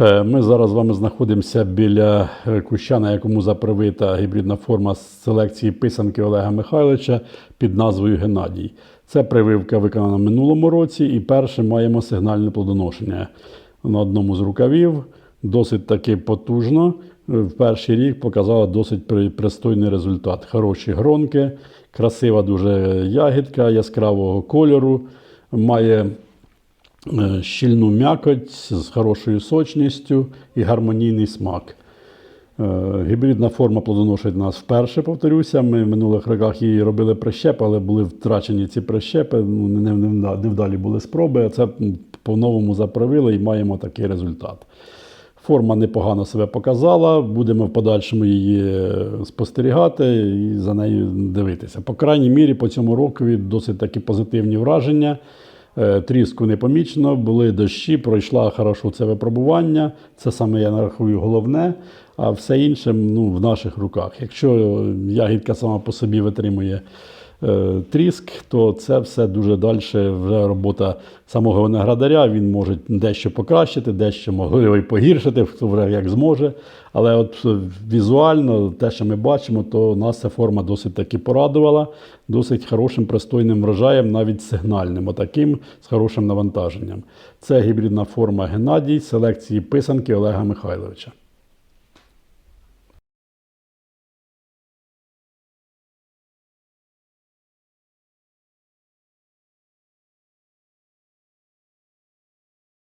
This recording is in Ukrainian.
Е, Ми зараз з вами знаходимося біля е, куща, на якому запривита гібридна форма з селекції писанки Олега Михайловича під назвою Геннадій. Це прививка виконана в минулому році, і перше маємо сигнальне плодоношення на одному з рукавів. Досить таки потужно. Е, В перший рік показала досить пристойний результат. Хороші гронки, красива дуже ягідка яскравого кольору, має щільну м'якоть з хорошою сочністю і гармонійний смак. Е, Гібридна форма плодоношить нас вперше, повторюся. Ми в минулих роках її робили прищепи, але були втрачені ці прищепи, ну, не, не, не- невдалі були спроби. а Це по-новому заправили і маємо такий результат. Форма непогано себе показала, будемо в подальшому її е, спостерігати і за нею дивитися. По крайній мірі, по цьому рокові досить такі позитивні враження. Е, Тріску не помічено, були дощі, пройшла хорошо це випробування. Це саме я нарахую головне, а все інше ну, в наших руках. Якщо ягідка сама по собі витримує тріск, то це все дуже далі вже робота самого виноградаря. Він може дещо покращити, дещо можливо і погіршити, хто вже як зможе. Але от е, візуально, те, що ми бачимо, то нас ця форма досить таки порадувала, досить хорошим пристойним врожаєм, навіть сигнальним, отаким з хорошим навантаженням. Це гібридна форма Геннадій селекції писанки Олега Михайловича.